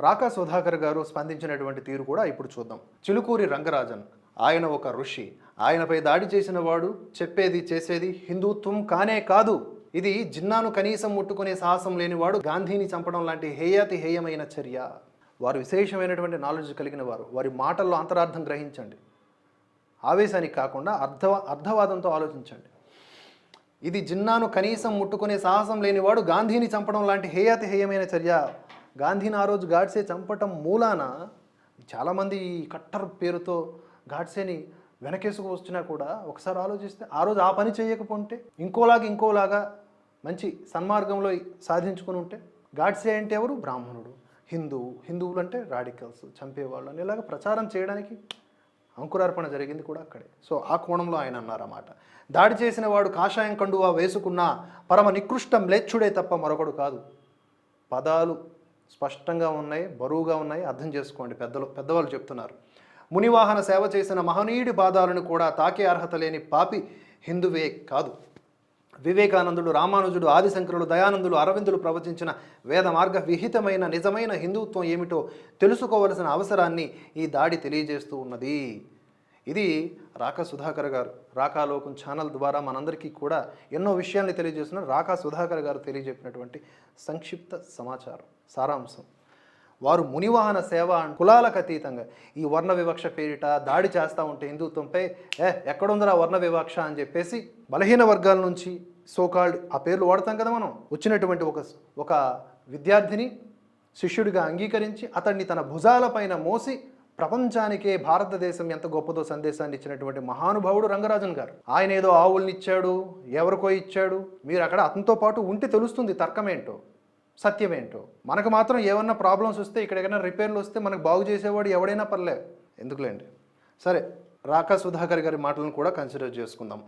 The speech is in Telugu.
రాకా సుధాకర్ గారు స్పందించినటువంటి తీరు కూడా ఇప్పుడు చూద్దాం. చిలుకూరి రంగరాజన్ ఆయన ఒక ఋషి. ఆయనపై దాడి చేసిన వాడు చెప్పేది చేసేది హిందుత్వం కానే కాదు. ఇది జిన్నాను కనీసం ముట్టుకునే సాహసం లేనివాడు గాంధీని చంపడం లాంటి హేయాతి హేయమైన చర్య. వారు విశేషమైనటువంటి నాలెడ్జ్ కలిగిన వారు. వారి మాటల్లో అంతరార్థం గ్రహించండి. ఆవేశానికి కాకుండా అర్థ అర్థవాదంతో ఆలోచించండి. ఇది జిన్నాను కనీసం ముట్టుకునే సాహసం లేనివాడు గాంధీని చంపడం లాంటి హేయాతి హేయమైన చర్య. గాంధీని ఆ రోజు గాడ్సే చంపటం మూలాన చాలామంది ఈ కట్టర్ పేరుతో గాడ్సేని వెనకేసుకు వచ్చినా కూడా ఒకసారి ఆలోచిస్తే ఆ రోజు ఆ పని చేయకపోతే ఇంకోలాగా ఇంకోలాగా మంచి సన్మార్గంలో సాధించుకుని ఉంటే గాడ్సే అంటే ఎవరు? బ్రాహ్మణుడు. హిందువు హిందువులు అంటే రాడికల్స్ చంపేవాళ్ళు అని ఇలాగ ప్రచారం చేయడానికి అంకురార్పణ జరిగింది కూడా అక్కడే. సో ఆ కోణంలో ఆయన అన్నారన్నమాట. దాడి చేసిన వాడు కాషాయం కండువా వేసుకున్న పరమ నికృష్ట మ్లేచ్ఛుడే తప్ప మరొకడు కాదు. పదాలు స్పష్టంగా ఉన్నాయి బరువుగా ఉన్నాయి అర్థం చేసుకోండి పెద్దలు పెద్దవాళ్ళు చెప్తున్నారు. మునివాహన సేవ చేసిన మహనీయుడి పాదాలను కూడా తాకే అర్హత లేని పాపి హిందువే కాదు. వివేకానందుడు రామానుజుడు ఆదిశంకరుడు దయానందులు అరవిందులు ప్రవచించిన వేద మార్గ విహితమైన నిజమైన హిందుత్వం ఏమిటో తెలుసుకోవలసిన అవసరాన్ని ఈ దాడి తెలియజేస్తూ ఉన్నది. ఇది రాకా సుధాకర్ గారు. రాకాలోకం ఛానల్ ద్వారా మనందరికీ కూడా ఎన్నో విషయాల్ని తెలియజేసిన రాకా సుధాకర్ గారు తెలియజెప్పినటువంటి సంక్షిప్త సమాచారం సారాంశం. వారు మునివాహన సేవ కులాలకు అతీతంగా ఈ వర్ణ వివక్ష పేరిట దాడి చేస్తూ ఉంటే హిందుత్వంపై ఏ ఎక్కడుందరా వర్ణ వివక్ష? అని చెప్పేసి బలహీన వర్గాల నుంచి సోకాల్డ్ ఆ పేర్లు వాడతాం కదా మనం. వచ్చినటువంటి ఒక ఒక విద్యార్థిని శిష్యుడిగా అంగీకరించి అతన్ని తన భుజాలపైన మోసి ప్రపంచానికే భారతదేశం ఎంత గొప్పదో సందేశాన్ని ఇచ్చినటువంటి మహానుభావుడు రంగరాజన్ గారు. ఆయన ఏదో ఆవుల్ని ఇచ్చాడు ఎవరికో ఇచ్చాడు. మీరు అక్కడ అతనితో పాటు ఉంటే తెలుస్తుంది తర్కమేంటో సత్యమేంటో. మనకు మాత్రం ఏమన్నా ప్రాబ్లమ్స్ వస్తే ఇక్కడ ఏదైనా రిపేర్లు వస్తే మనకు బాగు చేసేవాడు ఎవడైనా పర్లేదు. ఎందుకులేండి సరే రాకా సుధాకర్ గారి మాటలను కూడా కన్సిడర్ చేసుకుందాం.